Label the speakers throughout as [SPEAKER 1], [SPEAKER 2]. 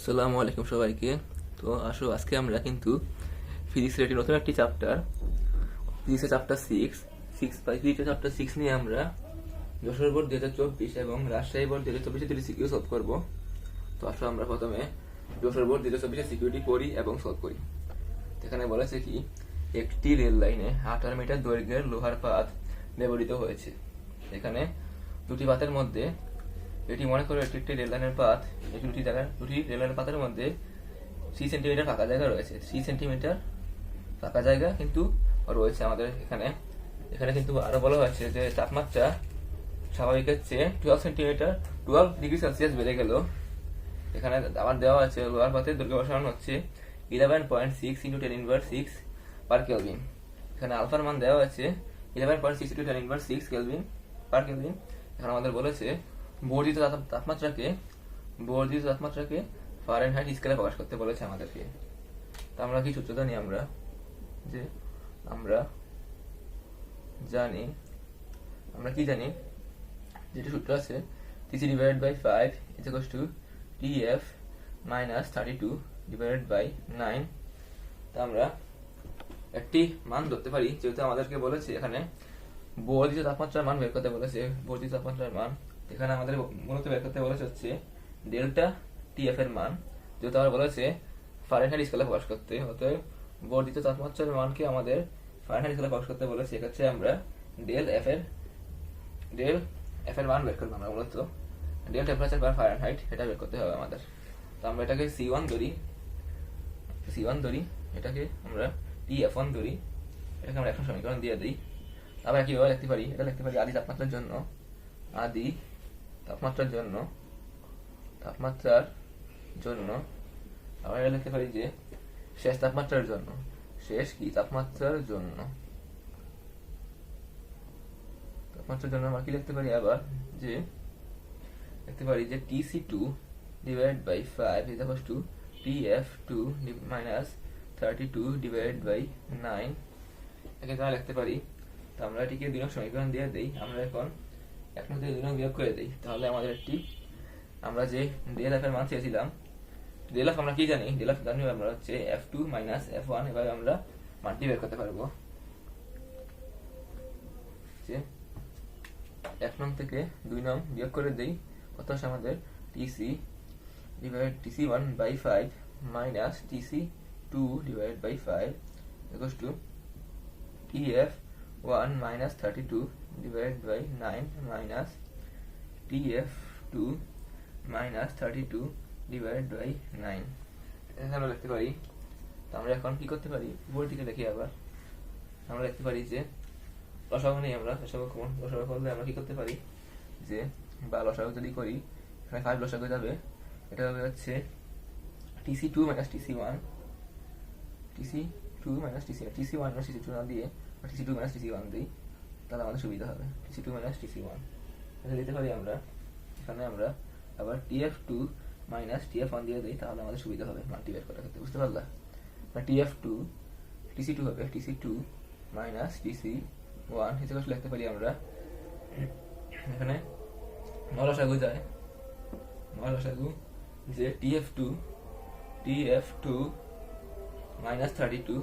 [SPEAKER 1] আসসালামু আলাইকুম সবাইকে। তো আসো, আজকে আমরা কিন্তু ফিজিক্সের একটি নতুন একটি চ্যাপ্টার ফিজিক্সের চ্যাপ্টার সিক্স সিক্স বাই ফিজিক্সের চ্যাপ্টার সিক্স নিয়ে আমরা যশোর বোর্ড দু হাজার চব্বিশ এবং রাজশাহী বোর্ড দুই হাজার চব্বিশে দুটি সিকিউ সলভ করব। তো আসো, আমরা প্রথমে যশোর বোর্ড দুই হাজার চব্বিশে সিকিউরিটি পড়ি এবং সলভ করি। এখানে বলেছে কি, একটি রেল লাইনে আঠারো মিটার দৈর্ঘ্যের লোহার পাত ব্যবহৃত হয়েছে। এখানে দুটি পাতের মধ্যে এটি মনে করো এটি একটি রেল লাইনের পাত এটি দুটি জায়গার দুটি রেল লাইনের পাতের মধ্যে থ্রি সেন্টিমিটার ফাঁকা জায়গা রয়েছে। থ্রি সেন্টিমিটার ফাঁকা জায়গা কিন্তু রয়েছে আমাদের এখানে। এখানে কিন্তু আরও বলা হয়েছে যে তাপমাত্রা স্বাভাবিকের চেয়ে twelve centimetre twelve degree Celsius বেড়ে গেল। এখানে আবার দেওয়া আছে, লোহার পাতের দৈর্ঘ্য প্রসারণ হচ্ছে eleven point six into ten inverse six per kelvin এখানে আলফার মান দেওয়া আছে eleven point six into ten inverse six kelvin per kelvin এখানে আমাদের বলেছে বর্ধিত তাপ- তাপমাত্রাকে বর্ধিত তাপমাত্রাকে ফারেনহাইট স্কেলে প্রকাশ করতে বলেছে আমাদেরকে। তা আমরা কি সূত্র জানি আমরা? যে আমরা জানি আমরা কি জানি? যেটা সূত্র আছে TC divided by five is equal to T F minus thirty two divided by nine তা আমরা একটি মান ধরতে পারি, যেহেতু আমাদেরকে বলেছে এখানে বর্ধিত তাপমাত্রার মান বের করতে বলেছে। বর্ধিত তাপমাত্রার মান এখানে আমাদের মূলত বের করতে বলেছে হচ্ছে ডেল্টা টিএফ এর মান, যেহেতু আমরা বলেছে ফারেনহাইট স্কেলে প্রকাশ করতে। অতএব বর্ধিত তাপমাত্রার মানকে আমাদের ফারেনহাইট স্কেলে প্রকাশ করতে বলেছে। এক্ষেত্রে আমরা ডেল এফ এর ডেল এফ এর মান বের করব আমরা মূলত ডেল টেম্পারেচার বা ফারেনহাইট এটা বের করতে হবে আমাদের। তো আমরা এটাকে সি ওয়ান ধরি। সি ওয়ান ধরি, এটাকে আমরা টি এফ ওয়ান ধরি। এটাকে আমরা এখন সমীকরণ দিয়ে দিই। আমরা কীভাবে লিখতে পারি। এটা লিখতে পারি আদি তাপমাত্রার জন্য। আদি তাপমাত্রার জন্য তাপমাত্রার জন্য, আমরা লিখতে পারি যে শেষ তাপমাত্রার জন্য। শেষ কি? তাপমাত্রার জন্য। তাপমাত্রার জন্য আমরা কি লিখতে পারি আবার? যে লিখতে পারি যে TC two divide by five is equal to T F two minus thirty two divide by nine একে আমরা লিখতে পারি, তো আমরা এটিকে দুই সমীকরণ দিয়ে দিই। আমরা এখন এক নং থেকে দুই নং বিয়োগ করে দিই। তাহলে আমাদের একটি, আমরা যে ডেল এফ এর মান চেয়েছিলাম ডেল এফ আমরা কি জানি? ডেল এফ জানি আমরা হচ্ছে F two minus F one এভাবে আমরা মানটি বের করতে পারব। এক নং থেকে দুই নং বিয়োগ করে দেই, কত আসে আমাদের? TC divide TC one by five minus TC two divide by five equal to TF 1 minus 32 divided by 9 minus TF 2 minus 32 divided by 9 এটা আমরা লিখতে পারি, তো আমরা এখন কি করতে পারি? উপর দিকে দেখি আবার। আমরা লিখতে পারি যে লসাগু নেই আমরা লসাগু কমন, লসাগু করলে আমরা কি করতে পারি? যে বা লসাগু যদি করি, এখানে ফাইভ লসাগু যাবে। এটা হবে হচ্ছে TC two minus TC one TC two minus TC TC one minus TC two না দিয়ে TC two minus TC one দিই, তাহলে আমাদের সুবিধা হবে। TC two minus TC one এটা দিতে পারি আমরা, এখানে আমরা আবার TF two minus TF one দিয়ে দিই, তাহলে আমাদের সুবিধা হবে মাল্টি বের করার ক্ষেত্রে, বুঝতে পারলা? টিএফ টু টিসি টু হবে TC two minus TC one হিসেবে লিখতে পারি আমরা, এখানে নলসাগু যায়। নলসাগু যে TF two TF two minus 32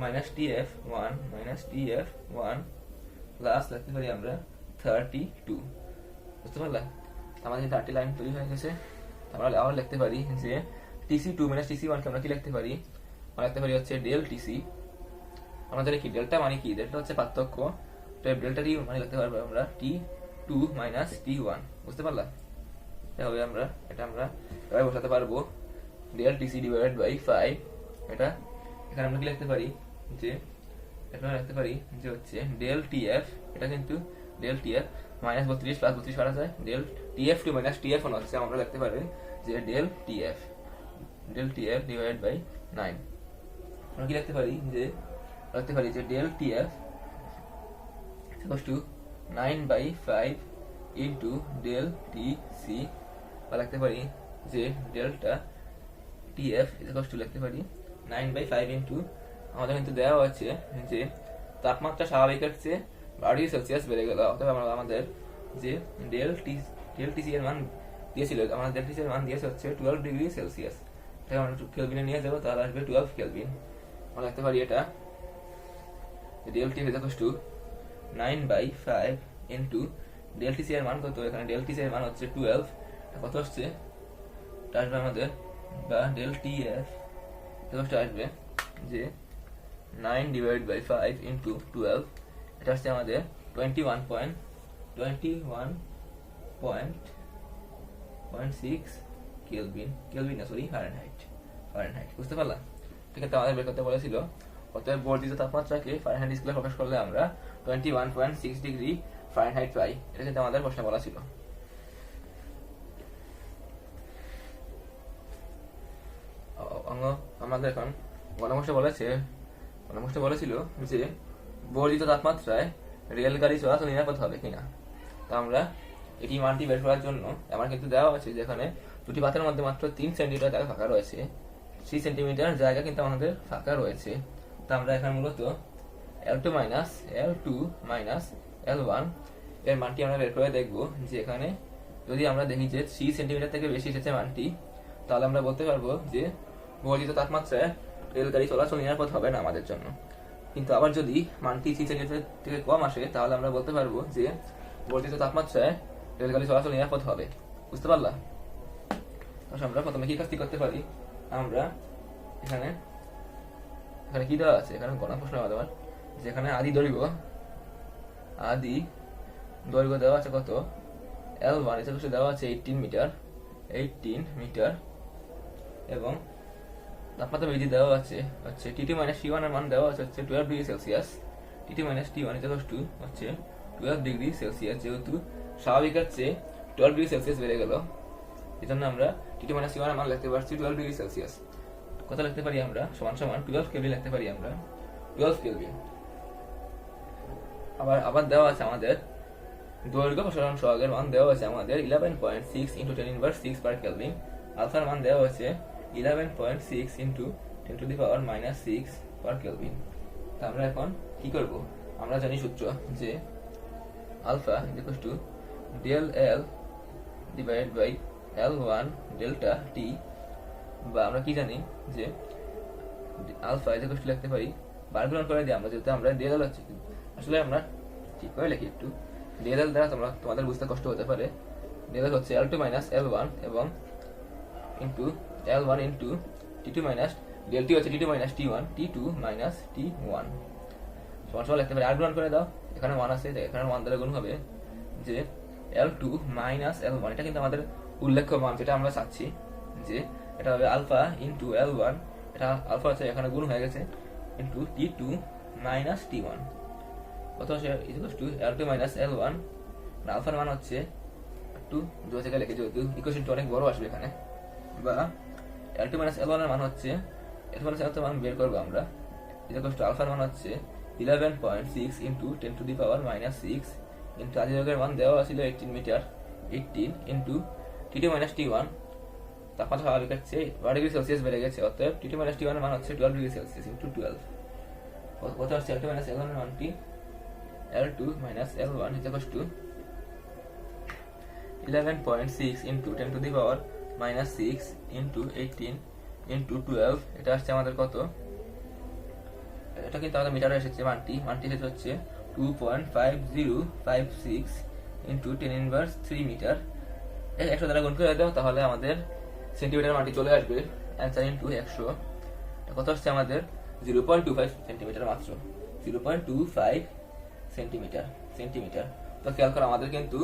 [SPEAKER 1] minus 32 minus tf1 minus tf1 plus লিখতে পারি আমরা 32 বুঝতে পারলা? আমাদের থার্টি লাইন তৈরি হয়ে গেছে। আমরা আবার লিখতে পারি যে টিসি টু মাইনাস টিসি ওয়ানকে আমরা কি লিখতে পারি? আমরা লিখতে পারি হচ্ছে ডেল টিসি আমাদের কি ডেল্টা মানে কি? ডেল্টা হচ্ছে পার্থক্য। তো ডেল্টা টি মানে লিখতে পারব আমরা T two minus T one বুঝতে পারলা? হবে আমরা, এটা আমরা এভাবে বসাতে পারব। Del TC divided by five এটা এখানে আমরা কি লিখতে পারি? যে এটা আমরা লিখতে পারি যে হচ্ছে ডেল টি এফ এটা কিন্তু ডেল টি এফ মাইনাস বত্রিশ প্লাস বত্রিশ করা যায়। Del T F two minus TF one হচ্ছে, আমরা লিখতে পারি যে del T F del T F divide by nine আমরা কি লিখতে পারি? যে লিখতে পারি যে del T F equal to nine by five into del T C বা লিখতে পারি যে ডেল্টা টিএফ ইকুয়াল টু লিখতে পারি নাইন বাই ফাইভ ইন্টু আমাদের কিন্তু দেওয়া আছে যে তাপমাত্রা স্বাভাবিকের চেয়ে বারো সেলসিয়াস বেড়ে গেল। অথবা আমরা আমাদের যে ডেল টি ডেল টিসি এর মান দিয়েছিল, আমাদের ডেলটিসি এর মান দিয়েছে হচ্ছে টুয়েলভ ডিগ্রি সেলসিয়াস। এটাকে আমরা কেলভিনে নিয়ে যাব, তাহলে আসবে টুয়েলভ কেলভিন আমরা লিখতে পারি এটা del T is to nine by five into del TC এর মান কত? এখানে ডেলটিসি এর মান হচ্ছে টুয়েলভ কত হচ্ছে এটা আমাদের, বা ডেল টি এফ এটা আসবে, যে nine divide by five into twelve এটা হচ্ছে আমাদের twenty one point twenty one point point six kelvin kelvin না সরি ফারেনহাইট ফারেনহাইট বুঝতে পারলাম আছে আমাদের বের করতে বলেছিল, অতএব বর্ধিত তাপমাত্রাকে ফারেনহাইট স্কেলে প্রকাশ করলে আমরা twenty one point six degree Fahrenheit পাই এটা কিন্তু আমাদের প্রশ্নে বলা ছিল। আমাদের এখন গণমুষ্ট বলেছে গণমুষ্ট বলেছিল যে বর্ধিত তাপমাত্রায় রেল গাড়ি চলাচল নিরাপদ হবে কিনা। তো আমরা এটি মানটি বের করার জন্য আমার কিন্তু দেওয়া আছে যেখানে দুটি পাতের মধ্যে মাত্র তিন সেন্টিমিটার জায়গা ফাঁকা রয়েছে। থ্রি সেন্টিমিটার জায়গা কিন্তু আমাদের ফাঁকা রয়েছে। তো আমরা এখানে মূলত L two minus L two minus L ওয়ানের মানটি আমরা বের করে দেখব যে এখানে যদি আমরা দেখি যে থ্রি সেন্টিমিটার থেকে বেশি এসেছে মানটি, তাহলে আমরা বলতে পারব যে বর্ধিত তাপমাত্রায় রেলগাড়ি চলাচল নিরাপদ হবে না আমাদের জন্য। কিন্তু আবার যদি মানটি থ্রি থেকে কম আসে, তাহলে আমরা বলতে পারব যে বর্ধিত তাপমাত্রায় রেলগাড়ি চলাচল নিরাপদ হবে। বুঝতে পারলা? আমরা প্রথমে কি কাজটি করতে পারি? আমরা এখানে এখানে কি দেওয়া আছে? এখানে গণ প্রশ্ন দেওয়া যেখানে আদি দৈর্ঘ্য আদি দৈর্ঘ্য দেওয়া আছে কত? এল ওয়ান দেওয়া আছে এইটিন মিটার এইটিন মিটার এবং তাপমাত্রা বৃদ্ধি দেওয়া আছে। হচ্ছে টি মাইনাস টি ওয়ানের মান দেওয়া আছে হচ্ছে twelve degree Celsius T minus T one is to হচ্ছে টুয়েলভ ডিগ্রি সেলসিয়াস যেহেতু। স্বাভাবিকের চেয়ে টুয়েলভ ডিগ্রি সেলসিয়াস বেড়ে গেল। এই জন্য আমরা টু মাইনাস টি ওয়ানের মান লিখতে পারছি টুয়েলভ ডিগ্রি সেলসিয়াস কত লিখতে পারি আমরা? সমান সমান টুয়েলভ কেলভিন লিখতে পারি আমরা। টুয়েলভ কেলভিন আবার আবার দেওয়া আছে আমাদের। দৈর্ঘ্য প্রসারণ সহগের মান দেওয়া আছে আমাদের eleven point six into ten inverse six per kelvin আলফার মান দেওয়া আছে eleven point six into ten to the power minus six per kelvin তা আমরা এখন কি করব? আমরা জানি সূত্র যে alpha equal to del L divide by L one delta T বা আমরা কি জানি যে আলফা ইকুয়াল টু লিখতে পারি, বার গ্রহণ করে দিই আমরা যেহেতু আমরা ডেল এল হচ্ছে, আসলে আমরা ঠিক করে লিখি একটু। ডেল এল দ্বারা তোমরা তোমাদের বুঝতে কষ্ট হতে পারে। ডেল এল হচ্ছে L two minus L one এবং into L one into T two minus del T হচ্ছে T two minus T one T two minus T one সমান সমান লিখতে পারি আর গ্রহণ করে দাও। এখানে ওয়ান আছে, তাই এখানে ওয়ান দ্বারা গুণ হবে যে L two minus L one এটা কিন্তু আমাদের উল্লেখ্য মান, যেটা আমরা চাচ্ছি যে এটা হবে আলফা ইন্টু এল ওয়ান এটা আলফা আছে এখানে গুণ হয়ে গেছে into T two minus T one কত হচ্ছে? Equal to L two minus L one আলফার মান হচ্ছে টু দু থেকে লিখে, যেহেতু ইকুয়েশনটা অনেক বড় আসবে এখানে। বা এল টু মাইনাস এল ওয়ানের মান হচ্ছে এল মাইনাস এল মান বের করব আমরা। ইকুয়াল টু আলফার মান হচ্ছে eleven point six into ten to the power minus six into আদিযোগের মান দেওয়া ছিল eighteen metre eighteen into T two minus T one তাপমাত্রা স্বাভাবিকের চেয়ে বারো ডিগ্রি সেলসিয়াস বেড়ে গেছে, অতএব টি মাইনাস টি ওয়ানের মান হচ্ছে twelve degree Celsius into twelve কত হচ্ছে এল টু মাইনাস এল ওয়ানের মানটি? L two minus L one is to eleven point six into ten to the power minus six into eighteen into twelve এটা আসছে আমাদের কত? এটা কিন্তু আমাদের মিটারে এসেছে মানটি মানটি এসেছে হচ্ছে two point five zero five six into ten inverse three metre একশো দ্বারা গুণ করে দাও, তাহলে আমাদের সেন্টিমিটার মানটি চলে আসবে অ্যান্সার ইন্টু একশো। কত আসছে আমাদের? Zero point two five centimetre মাত্র। Zero point two five centimetre centimetre তো খেয়াল করো, আমাদের কিন্তু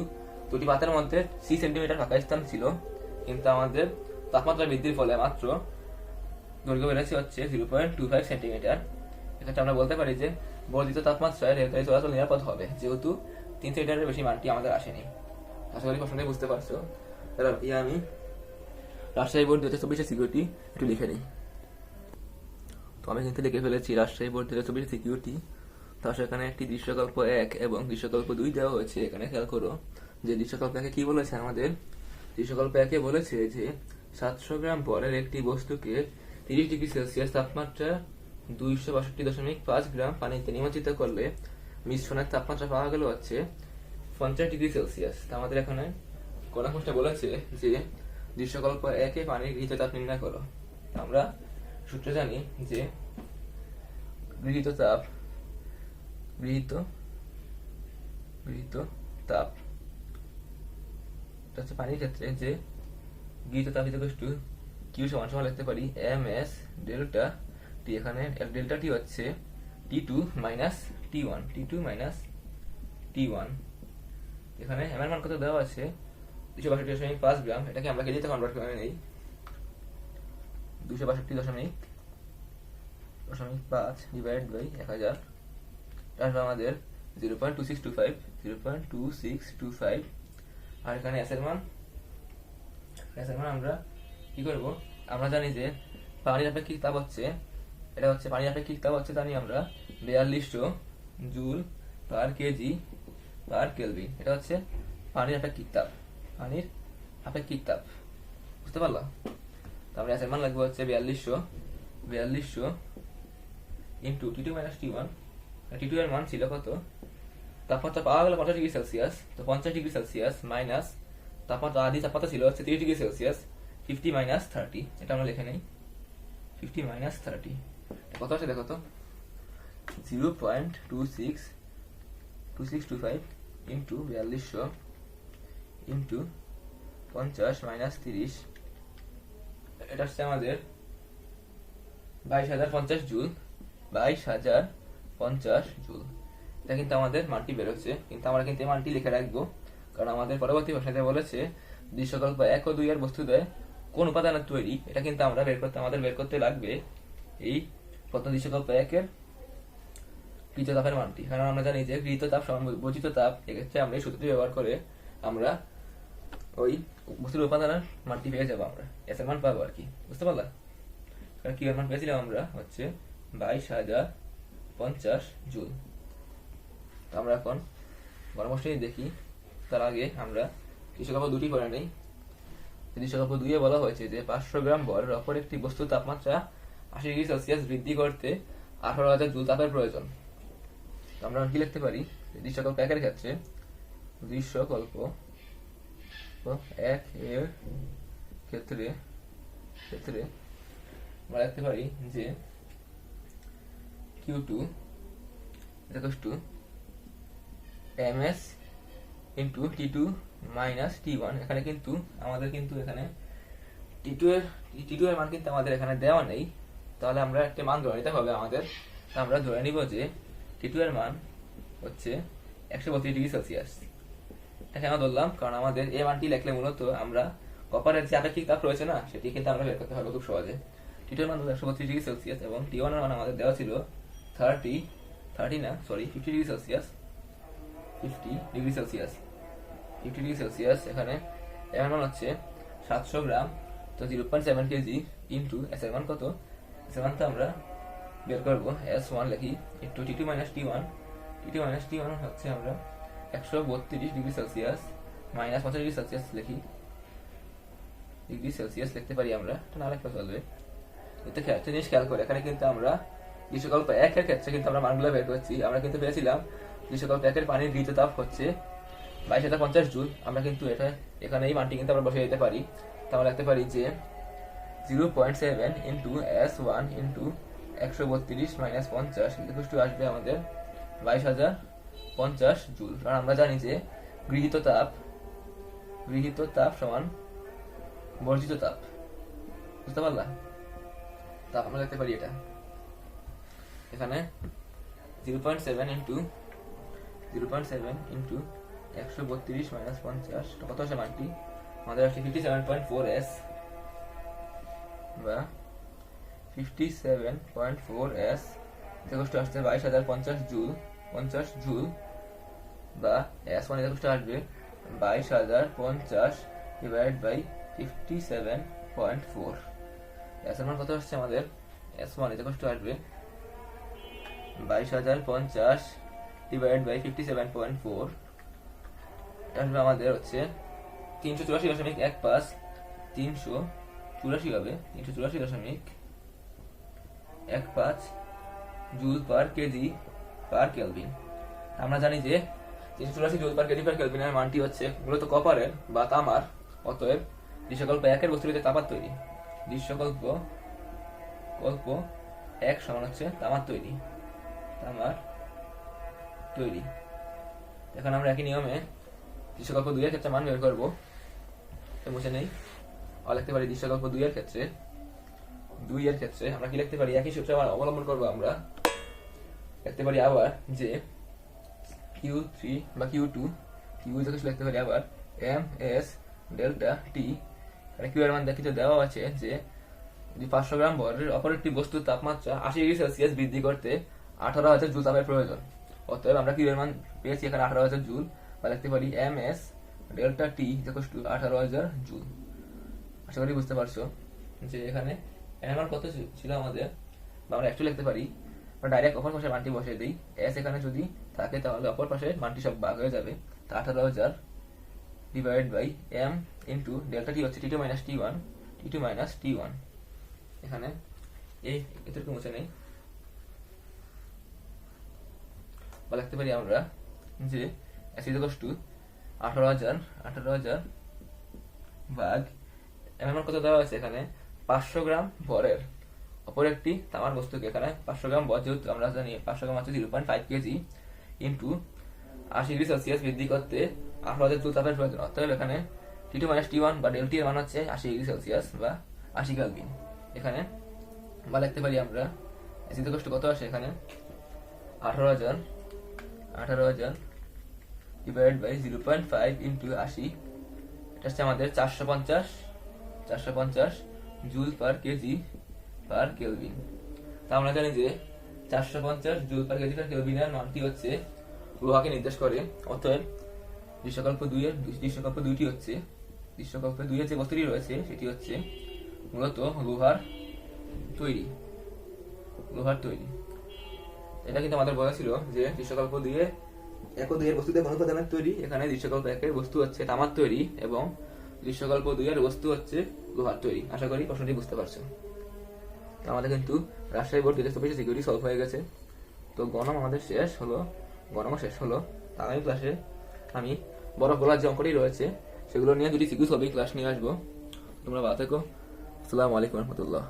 [SPEAKER 1] দুটি পাতের মধ্যে সি সেন্টিমিটার ফাঁকা স্থান ছিল। কিন্তু আমাদের তাপমাত্রা বৃদ্ধির ফলে মাত্র দৈর্ঘ্য বেড়েছে হচ্ছে zero point two five centimetre এক্ষেত্রে আমরা বলতে পারি যে বর্ধিত তাপমাত্রায় রেলগাড়ি চলাচল নিরাপদ হবে, যেহেতু তিন সেন্টিমিটারের বেশি মানটি আমাদের আসেনি। আশা করি প্রশ্নটি বুঝতে পারছ। তাহলে আমি রাজশাহী বোর্ড দু হাজার চব্বিশের সিকিউরিটি একটু লিখে নিই। তো আমি কিন্তু লিখে ফেলেছি, রাজশাহী বোর্ড দু হাজার চব্বিশের সিকিউরিটি তার সেখানে একটি দৃশ্যকল্প এক এবং দৃশ্যকল্প দুই দেওয়া হয়েছে। এখানে খেয়াল করো যে দৃশ্যকল্প একে কি বলেছে আমাদের? দৃশ্যকল্প একে বলেছে যে, সাতশো গ্রাম পরের একটি বস্তুকে তিরিশ ডিগ্রি সেলসিয়াস তাপমাত্রা দুইশো বাষট্টি দশমিক পাঁচ গ্রাম পানিতে নিমজ্জিত করলে মিশ্রণের তাপমাত্রা পাওয়া গেল হচ্ছে পঞ্চাশ ডিগ্রি সেলসিয়াস। তা আমাদের এখানে প্রশ্নে বলেছে যে, দৃশ্যকল্প একে পানির গৃহীত তাপ নির্ণয় করো। আমরা সূত্র জানি যে, গৃহীত তাপ, গৃহীত গৃহীত তাপ এটা হচ্ছে পানির ক্ষেত্রে যে গৃহীত তাপ ইকুয়াল টু কিউ সমান সমান লিখতে পারি এম এস ডেল্টা টি এখানে ডেল্টা টি হচ্ছে T two minus T one T two minus T one এখানে এম এর মান কত দেওয়া আছে? দুশো বাষট্টি দশমিক পাঁচ গ্রাম, এটাকে আমরা কেজিতে কনভার্ট করে নেই। দুশো বাষট্টি দশমিক দশমিক পাঁচ ডিভাইড বাই এক হাজার। তারপর আমাদের zero point two six two five zero point two six two five আর এখানে এসের মান এসের মান আমরা কি করব? আমরা জানি যে পানির আপেক্ষিক তাপ হচ্ছে, এটা হচ্ছে পানির আপেক্ষিক তাপ হচ্ছে জানি আমরা বিয়াল্লিশশো joule per KG per kelvin. এটা হচ্ছে পানির আপেক্ষিক তাপ, পানির আপেক্ষিক তাপ। বুঝতে পারলা? তারপরে এসের মান লাগবে হচ্ছে বিয়াল্লিশশো বিয়াল্লিশশো into T two minus T one T two এর মান ছিল কত? তাপমাত্রা পাওয়া গেল পঞ্চাশ ডিগ্রি সেলসিয়াস, তো পঞ্চাশ ডিগ্রি সেলসিয়াস মাইনাস তাপমাত্রা আদি তাপমাত্রা ছিল হচ্ছে তিরিশ degree Celsius, fifty minus thirty, এটা আমরা লিখে নেই। Fifty minus thirty. কত আছে দেখো তো? Zero point two six two six two five into বিয়াল্লিশশো ইন্টু পঞ্চাশ মাইনাস তিরিশ। এটা হচ্ছে আমাদের বাইশ হাজার পঞ্চাশ জুল, বাইশ হাজার পঞ্চাশ জুল। এটা কিন্তু আমাদের মানটি বেরোচ্ছে কিন্তু আমরা কিন্তু এই মানটি লিখে রাখব। কারণ আমাদের পরবর্তী প্রশ্নে বলেছে দৃশ্যকল্প এক ও দুই এর বস্তু দেয় কোন উপাদানের তৈরি, এটা কিন্তু আমরা বের করতে আমাদের বের করতে লাগবে এই প্রথম দৃশ্যকল্প একের কৃত তাপের মানটি। কারণ আমরা জানি যে গৃহীত তাপ বর্জিত তাপ, এক্ষেত্রে আমরা এই সূত্রটি ব্যবহার করে আমরা ওই বস্তুর উপাদানের মানটি পেয়ে যাব আমরা। এস এর মান পাবো আর কি। বুঝতে পারলাম কারণ কি এর মান পেয়েছিলাম আমরা হচ্ছে বাইশ হাজার পঞ্চাশ তো আমরা এখন গণমষ্টমী দেখি। তার আগে আমরা কৃষকল্প দুটি করে নেই। কৃষকল্প দুইয়ে বলা হয়েছে যে পাঁচশো গ্রাম বরের অপর একটি বস্তুর তাপমাত্রা আশি ডিগ্রি সেলসিয়াস বৃদ্ধি করতে আঠারো হাজার জুল তাপের প্রয়োজন। আমরা কি লিখতে পারি? দৃশ্যকল্প একের ক্ষেত্রে দৃশ্যকল্প এক এর ক্ষেত্রে ক্ষেত্রে আমরা লিখতে পারি যে Q two equals to ms into T two minus T one এখানে কিন্তু আমাদের কিন্তু এখানে টি টু এর টি টু এর মান কিন্তু আমাদের এখানে দেওয়া নেই। তাহলে আমরা একটা মান ধরে নিতে হবে আমাদের। আমরা ধরে নিব যে টি টু এর মান হচ্ছে একশো বত্রিশ ডিগ্রি সেলসিয়াস। এটা কেন ধরলাম? কারণ আমাদের এই মানটি লিখলে মূলত আমরা কপারের যে আপেক্ষিক তাপ রয়েছে না, সেটি কিন্তু আমরা বের করতে পারব খুব সহজে। টি টু এর মান একশো বত্রিশ ডিগ্রি সেলসিয়াস এবং টি ওয়ানের মান আমাদের দেওয়া ছিল থার্টি থার্টি না sorry fifty degree Celsius. Fifty degree Celsius fifty degree Celsius এখানে মান হচ্ছে সাতশো গ্রাম। তো zero point seven KG into S এর মান কত? এস এর মান তো আমরা বের করব। এস ওয়ান লিখি T two minus T one T two minus T one হচ্ছে আমরা একশো বত্রিশ ডিগ্রি সেলসিয়াস মাইনাস পঞ্চাশ ডিগ্রি সেলসিয়াস লিখি। ডিগ্রি সেলসিয়াস লিখতে পারি আমরা। এটা না লেখা চলবে। এতে একটা জিনিস খেয়াল করে, এখানে কিন্তু আমরা গ্রীষ্মকল্প একের ক্ষেত্রে কিন্তু আমরা মানগুলো বের করছি। আমরা কিন্তু পেয়েছিলাম গ্রীষ্মকল্প একের পানির গৃহীত তাপ হচ্ছে। বাইশ হাজার পঞ্চাশ জুল আমরা কিন্তু এটা এখানে এই মানটি কিন্তু আমরা বসে দিতে পারি। তো আমরা লিখতে পারি যে zero point seven into S one into একশো বত্রিশ মাইনাস পঞ্চাশ ইকুয়াল আসবে আমাদের বাইশ হাজার পঞ্চাশ জুল। কারণ আমরা জানি যে গৃহীত তাপ গৃহীত তাপ সমান বর্জিত তাপ। বুঝতে পারলা? তাপ আমরা লিখতে পারি এটা। এখানে zero point seven into zero point seven into একশো বত্রিশ মাইনাস পঞ্চাশ কত আসে মানটি? আমাদের আসছে fifty seven point four S বা fifty seven point four S দেখো আসছে বাইশ হাজার পঞ্চাশ জুল পঞ্চাশ জুল বা এস ওয়ান দেখো আসবে বাইশ হাজার পঞ্চাশ divide by fifty seven point four S মান কত আসছে আমাদের? এস ওয়ান দেখো আসবে বাইশ হাজার পঞ্চাশ divide by fifty seven point four আসবে আমাদের হচ্ছে তিনশো চুরাশি দশমিক এক পাঁচ তিনশো চুরাশি হবে, তিনশো চুরাশি দশমিক এক পাঁচ joule per KG per kelvin আমরা জানি যে তিনশো চুরাশি জুল পার কেজি পার কেলভিনের মানটি হচ্ছে মূলত কপারের বা তামার, অতএব দৃশ্যকল্প একের বস্তুটিতে তামার তৈরি। দৃশ্যকল্প, কল্প এক সমান হচ্ছে তামার তৈরি। তামার তৈরি। এখন আমরা একই নিয়মে দৃশ্যকল্প দুইয়ের ক্ষেত্রে মান বের করব। মুছে নেই। লিখতে পারি দৃশ্যকল্প দুইয়ের ক্ষেত্রে। দুই এর ক্ষেত্রে আমরা কি লিখতে পারি? একই সূত্র আবার অবলম্বন করব আমরা। লিখতে পারি আবার যে কিউ থ্রি বা কিউ টু কিউ যথেষ্ট লিখতে পারি আবার এম এস ডেল্টা টি এখানে কিউ এর মান দেখিতে দেওয়া আছে যে যদি পাঁচশো গ্রাম ভরের অপর একটি বস্তুর তাপমাত্রা আশি ডিগ্রি সেলসিয়াস বৃদ্ধি করতে আঠারো হাজার জুল তাপের প্রয়োজন। অতএব আমরা কিউ এর মান পেয়েছি এখানে আঠারো হাজার জুল। বা লিখতে পারি M S delta T to আঠারো হাজার জুল। আশা করি বুঝতে পারছ যে এখানে এম আর কত ছিল- আমাদের? বা আমরা একটু লিখতে পারি আমরা ডাইরেক্ট অপর পাশে মানটি বসিয়ে দিই। এস এখানে যদি থাকে তাহলে অপর পাশে মানটি সব ভাগ হয়ে যাবে। তা আঠারো হাজার divide by M into delta T হচ্ছে T two minus T one T two minus T one এখানে এই এতটুকু মুছে নেই। বা লিখতে পারি আমরা, যে এস ইজ টু আঠারো হাজার আঠারো হাজার ভাগ এম এর কত দেওয়া আছে এখানে? পাঁচশো গ্রাম ভরের অপর একটি তামার বস্তুকে এখানে পাঁচশো গ্রাম ভর যেহেতু আমরা জানি পাঁচশো গ্রাম হচ্ছে zero point five KG into আশি ডিগ্রি সেলসিয়াস বৃদ্ধি করতে আঠারো হাজার জুল তাপের প্রয়োজন। অতএব এখানে T two minus T one বা ডেল টি মান হচ্ছে আশি ডিগ্রি সেলসিয়াস বা আশি কেলভিন এখানে বা লিখতে পারি আমরা এসিতে কষ্ট কত আসে এখানে? আঠারো হাজার আঠারো হাজার divide by zero point five into আশি। এটা হচ্ছে আমাদের চারশো পঞ্চাশ চারশো পঞ্চাশ joule per KG per kelvin তা আমরা জানি যে চারশো পঞ্চাশ জুল পার কেজি পার কেলভিনের মানটি হচ্ছে লোহাকে নির্দেশ করে। অতএব দৃশ্যকল্প দুইয়ের দৃশ্যকল্প দুইটি হচ্ছে। দৃশ্যকল্প দুইয়ের যে বস্তুটি রয়েছে, সেটি হচ্ছে মূলত লোহার তৈরি। লোহার তৈরি। এটা কিন্তু আমাদের বলা ছিল যে দৃশ্যকল্প দিয়ে এক ও দুইয়ের বস্তুতে কোন উপাদানের তৈরি। এখানে দৃশ্যকল্প একের বস্তু হচ্ছে তামার তৈরি এবং দৃশ্যকল্প দুইয়ের বস্তু হচ্ছে লোহার তৈরি। আশা করি প্রশ্নটি বুঝতে পারছ। তো আমাদের কিন্তু রাজশাহী বোর্ড দুই চব্বিশে সিকিউরিটি সলভ হয়ে গেছে। তো গণম আমাদের শেষ হলো গণমও শেষ হলো। আগামী ক্লাসে আমি বড় গোলার যে অঙ্কটি রয়েছে, সেগুলো নিয়ে দুটি সিকিউ সলভিং ক্লাস নিয়ে আসব। তোমরা ভালো থেকো। আসসালামু আলাইকুম রহমতুল্লাহ।